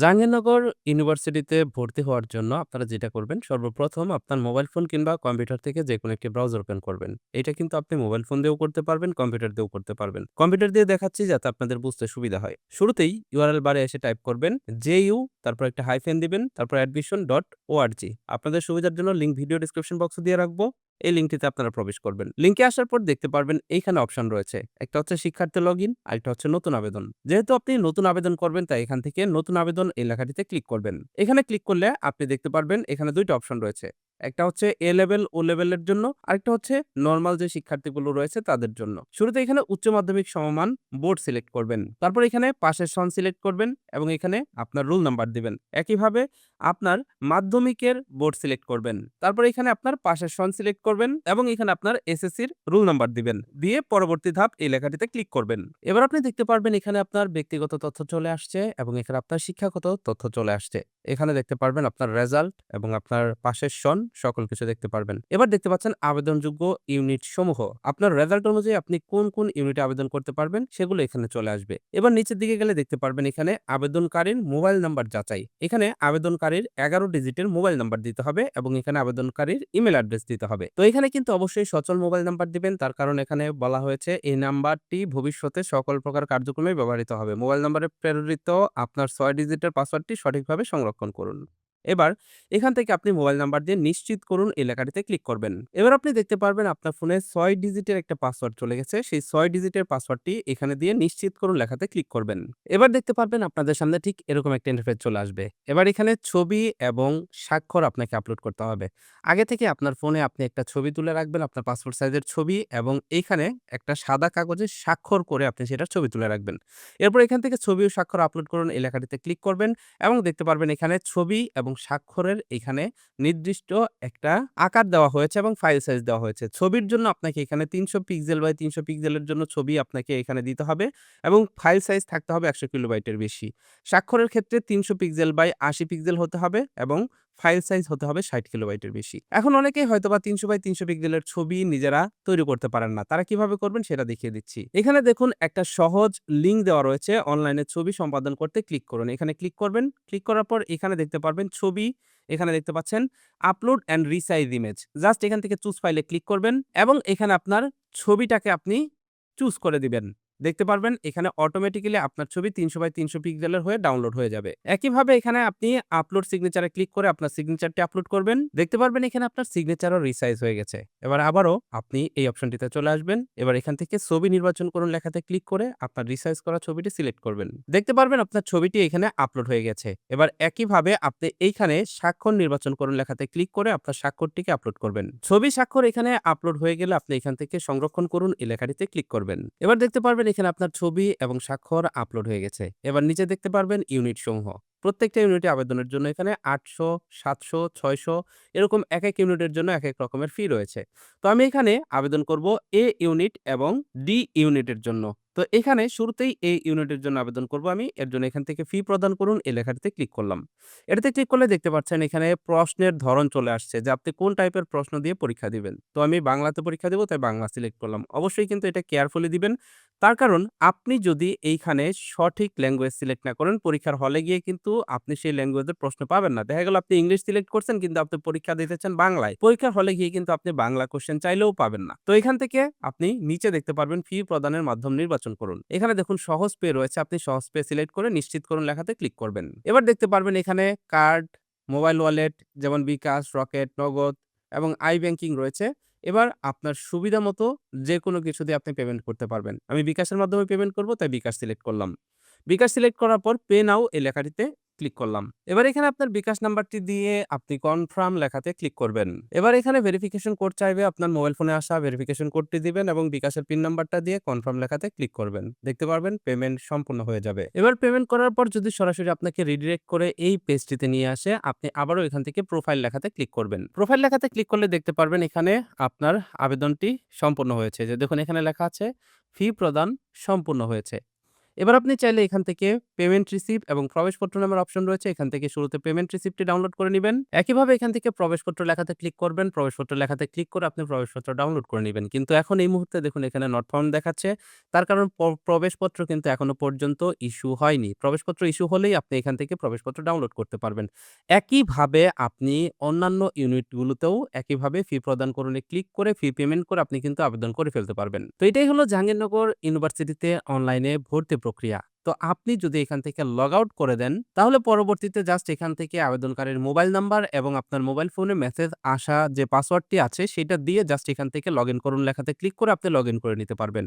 জাহাঙ্গীরনগর ইউনিভার্সিটিতে ভর্তি হওয়ার জন্য আপনারা যেটা করবেন, সর্বপ্রথম আপনার মোবাইল ফোন কিংবা কম্পিউটার থেকে যেকোনো একটি ব্রাউজার ওপেন করবেন। এটা কিন্তু আপনি মোবাইল ফোন দিয়েও করতে পারবেন, কম্পিউটার দিয়েও করতে পারবেন। কম্পিউটার দিয়ে দেখাচ্ছি যাতে আপনাদের বুঝতে সুবিধা হয়। শুরুতেই ইউআরএল বারে এসে টাইপ করবেন জেইউ তারপর একটা হাইফেন দিবেন, তারপর admission.org আপনাদের সুবিধার জন্য লিংক ভিডিও ডেসক্রিপশন বক্সে দিয়ে রাখব। এই লিঙ্কটিতে আপনারা প্রবেশ করবেন। লিঙ্কে আসার পর দেখতে পারবেন এইখানে অপশন রয়েছে। একটা হচ্ছে শিক্ষার্থী লগ ইন আরেকটা হচ্ছে নতুন আবেদন। যেহেতু আপনি নতুন আবেদন করবেন, তাই এখান থেকে নতুন আবেদন এই লেখাটিতে ক্লিক করবেন। এখানে ক্লিক করলে আপনি দেখতে পারবেন এখানে ২ টা অপশন রয়েছে। একটা হচ্ছে এ লেভেল, ও লেভেলের জন্য, আরেকটা হচ্ছে নর্মাল যে শিক্ষার্থীগুলো রয়েছে তাদের জন্য। শুরুতে এখানে উচ্চ মাধ্যমিক সমমান বোর্ড সিলেক্ট করবেন। তারপর এখানে পাশের সন সিলেক্ট করবেন এবং এখানে আপনার রোল নাম্বার দিবেন। একইভাবে আপনার মাধ্যমিকের বোর্ড সিলেক্ট করবেন। তারপর এখানে আপনার পাশের সন সিলেক্ট করবেন এবং এখানে আপনার এসএসসির রোল নাম্বার দিবেন। দিয়ে পরবর্তী ধাপ এই লেখাটিতে ক্লিক করবেন। এবার আপনি দেখতে পারবেন এখানে আপনার ব্যক্তিগত তথ্য চলে আসছে এবং এখানে আপনার শিক্ষাগত তথ্য চলে আসছে। এখানে দেখতে পারবেন আপনার রেজাল্ট এবং আপনার পাশের সন সকল কিছু দেখতে পারবেন। এবার দেখতে পাচ্ছেন আবেদনযোগ্য ইউনিট সমূহ। আপনার রেজাল্ট অনুযায়ী আপনি কোন, কোন ইউনিটে আবেদন করতে পারবেন সেগুলো এখানে চলে আসবে। এবার নিচের দিকে গেলে দেখতে পারবেন এখানে আবেদনকারীর মোবাইল নাম্বার যাচাই। এখানে আবেদনকারীর ১১ ডিজিটের মোবাইল নাম্বার দিতে হবে এবং এখানে আবেদনকারীর ইমেইল অ্যাড্রেস দিতে হবে। তো এখানে কিন্তু অবশ্যই সচল মোবাইল নাম্বার দিবেন। তার কারণ এখানে বলা হয়েছে এই নাম্বারটি ভবিষ্যতে সকল প্রকার কার্যক্রমে ব্যবহৃত হবে। মোবাইল নাম্বারে প্রেরিত আপনার ছয় ডিজিটের পাসওয়ার্ডটি সঠিকভাবে সংরক্ষণ করুন। এবার এখান থেকে আপনি মোবাইল নাম্বার দিয়ে নিশ্চিত করুন এলাকাটিতে ক্লিক করবেন। এবার আপনি দেখতে পারবেন আপনার ফোনে ছয় ডিজিটের একটা পাসওয়ার্ড চলে গেছে। সেই ছয় ডিজিটের পাসওয়ার্ডটি এখানে দিয়ে নিশ্চিত করুন লেখাতে ক্লিক করবেন। এবার দেখতে পারবেন আপনাদের সামনে ঠিক এরকম একটা ইন্টারফেস চলে আসবে। এবার এখানে ছবি এবং স্বাক্ষর আপনাকে আপলোড করতে হবে। আগে থেকে আপনার ফোনে আপনি একটা ছবি তুলে রাখবেন, আপনার পাসপোর্ট সাইজের ছবি এবং এইখানে একটা সাদা কাগজে স্বাক্ষর করে আপনি সেটার ছবি তুলে রাখবেন। এরপর এখান থেকে ছবি ও স্বাক্ষর আপলোড করুন এলাকাটিতে ক্লিক করবেন এবং দেখতে পারবেন এখানে ছবি এবং স্বাক্ষরের এখানে নির্দিষ্ট একটা আকার দেওয়া হয়েছে এবং ফাইল সাইজ দেওয়া হয়েছে। ছবির জন্য আপনাকে এখানে ৩০০ পিক্সেল বাই ৩০০ পিক্সেলের জন্য ছবি আপনাকে এখানে দিতে হবে এবং ফাইল সাইজ থাকতে হবে ১০০ কিলোবাইটের বেশি। স্বাক্ষরের ক্ষেত্রে ৩০০ পিক্সেল বাই ৮০ পিক্সেল হতে হবে এবং ফাইল সাইজ হতে হবে ৬০ কিলোবাইটের বেশি। এখন অনেকেই হয়তোবা ৩০০ বাই ৩০০ পিক্সেলের ছবি নিজেরা তৈরি করতে পারেন না। তারা কীভাবে করবেন সেটা দেখিয়ে দিচ্ছি। এখানে দেখুন একটা সহজ লিঙ্ক দেওয়া রয়েছে অনলাইনে ছবি সম্পাদন করতে ক্লিক করুন। এখানে ক্লিক করবেন। ক্লিক করার পর এখানে দেখতে পারবেন ছবি, এখানে দেখতে পাচ্ছেন upload and resize image. Just এখান থেকে চুজ ফাইলে ক্লিক করবেন এবং এখানে আপনার ছবিটাকে আপনি চুজ করে দিবেন। দেখতে পারবেন, এখানে অটোমেটিক্যালি আপনার ছবি ৩০০ বাই ৩০০ পিক্সেলের হয়ে ডাউনলোড হয়ে যাবে। একইভাবে এখানে আপনি আপলোড সিগনেচারে ক্লিক করে আপনার সিগনেচারটি আপলোড করবেন। দেখতে পারবেন এখানে আপনার সিগনেচারও রিসাইজ হয়ে গেছে। এবার আবারও আপনি এই অপশনটিতে চলে আসবেন। এবার এখান থেকে ছবি নির্বাচন করুন লেখাতে ক্লিক করে আপনার রিসাইজ করা ছবিটি সিলেক্ট করবেন। দেখতে পারবেন আপনার ছবিটি এখানে আপলোড হয়ে গেছে। এবার একইভাবে আপনি এইখানে স্বাক্ষর নির্বাচন করুন লেখাতে ক্লিক করে আপনার স্বাক্ষরটিকে আপলোড করবেন। ছবি স্বাক্ষর এখানে আপলোড হয়ে গেলে আপনি এখান থেকে সংরক্ষণ করুন, এই লেখাটিতে ক্লিক করবেন। এবার দেখতে পারবেন এখানে আপনার ছবি এবং স্বাক্ষর আপলোড হয়ে গেছে। এবার নিচে দেখতে পারবেন ইউনিট সমূহ। প্রত্যেকটা ইউনিটে আবেদনের জন্য এখানে আটশো, সাতশো, ছয়শো এরকম এক এক ইউনিটের জন্য এক এক রকমের ফি রয়েছে। তো আমি এখানে আবেদন করব এ ইউনিট এবং ডি ইউনিটের জন্য। তো এখানে শুরুতেই এই ইউনিটের জন্য আবেদন করব আমি। এর জন্য এখান থেকে ফি প্রদান করুন, এই লেখাটিতে ক্লিক করলাম। এটাতে ক্লিক করলে দেখতে পাচ্ছেন এখানে প্রশ্নের ধরন চলে আসছে যে আপনি কোন টাইপের প্রশ্ন দিয়ে পরীক্ষা দিবেন। তো আমি বাংলাতে পরীক্ষা দেব, তাই বাংলা সিলেক্ট করলাম। অবশ্যই কিন্তু এটা কেয়ারফুলি দিবেন। তার কারণ আপনি যদি এইখানে সঠিক ল্যাঙ্গুয়েজ সিলেক্ট না করেন, পরীক্ষার হলে গিয়ে কিন্তু আপনি সেই ল্যাঙ্গুয়েজের প্রশ্ন পাবেন না। দেখা গেল আপনি ইংলিশ সিলেক্ট করছেন, কিন্তু আপনি পরীক্ষা দিতেছেন বাংলায়। পরীক্ষার হলে গিয়ে কিন্তু আপনি বাংলা কোয়েশ্চেন চাইলেও পাবেন না। তো এখান থেকে আপনি নিচে দেখতে পারবেন ফি প্রদানের মাধ্যম নির্বাচন করুন। এখানে দেখুন সহজ পে রয়েছে। আপনি সহজ পে সিলেক্ট করে নিশ্চিত করুন লেখাতে ক্লিক করবেন। এবার দেখতে পারবেন এখানে কার্ড, মোবাইল ওয়ালেট যেমন বিকাশ, রকেট, নগদ এবং আই ব্যাংকিং রয়েছে। এবার আপনার সুবিধা মতো যে কোনো কিছু দিয়ে আপনি পেমেন্ট করতে পারবেন। আমি বিকাশের মাধ্যমে পেমেন্ট করব তাই বিকাশ সিলেক্ট করলাম। বিকাশ সিলেক্ট করার পর পে নাও এই লেখাটিতে ক্লিক করলাম। এবার এখানে আপনার বিকাশ নাম্বারটি দিয়ে আপনি কনফার্ম লেখাতে ক্লিক করবেন। এবার এখানে ভেরিফিকেশন কোড চাইবে, আপনার মোবাইল ফোনে আসা ভেরিফিকেশন কোডটি দিবেন এবং বিকাশের পিন নাম্বারটা দিয়ে কনফার্ম লেখাতে ক্লিক করবেন। দেখতে পারবেন পেমেন্ট সম্পূর্ণ হয়ে যাবে। এবার পেমেন্ট করার পর যদি সরাসরি আপনাকে রিডিরেক্ট করে এই পেজটিতে নিয়ে আসে, আপনি আবারও এখান থেকে প্রোফাইল লেখাতে ক্লিক করবেন। প্রোফাইল লেখাতে ক্লিক করলে দেখতে পারবেন এখানে আপনার আবেদনটি সম্পূর্ণ হয়েছে। যে দেখুন, এখানে লেখা আছে, ফি প্রদান সম্পূর্ণ হয়েছে। এবার আপনি চাইলে এখান থেকে পেমেন্ট রিসিপ্ট এবং প্রবেশপত্র নামের অপশন রয়েছে। এখান থেকে শুরুতে পেমেন্ট রিসিপ্টটি ডাউনলোড করে নিবেন। একইভাবে এখান থেকে প্রবেশপত্র লেখাতে ক্লিক করবেন। প্রবেশপত্র লেখাতে ক্লিক করে আপনি প্রবেশপত্র ডাউনলোড করে নিবেন। কিন্তু এখন এই মুহূর্তে দেখুন, এখানে নট ফাউন্ড দেখাচ্ছে। তার কারণ প্রবেশপত্র কিন্তু এখনও পর্যন্ত ইস্যু হয়নি। প্রবেশপত্র ইস্যু হলেই আপনি এখান থেকে প্রবেশপত্র ডাউনলোড করতে পারবেন। একইভাবে আপনি অন্যান্য ইউনিটগুলোতেও একইভাবে ফি প্রদান প্রদানকরণে ক্লিক করে ফি পেমেন্ট করে আপনি কিন্তু আবেদন করে ফেলতে পারবেন। তো এটাই হলো জাহাঙ্গীরনগর ইউনিভার্সিটিতে অনলাইনে ভর্তি প্রক্রিয়া। তো আপনি যদি এখান থেকে লগ আউট করে দেন, তাহলে পরবর্তীতে জাস্ট এখান থেকে আবেদনকারীর মোবাইল নাম্বার এবং আপনার মোবাইল ফোনে মেসেজ আসা যে পাসওয়ার্ডটি আছে সেটা দিয়ে জাস্ট এখান থেকে লগ করুন লেখাতে ক্লিক করে আপনি লগ করে নিতে পারবেন।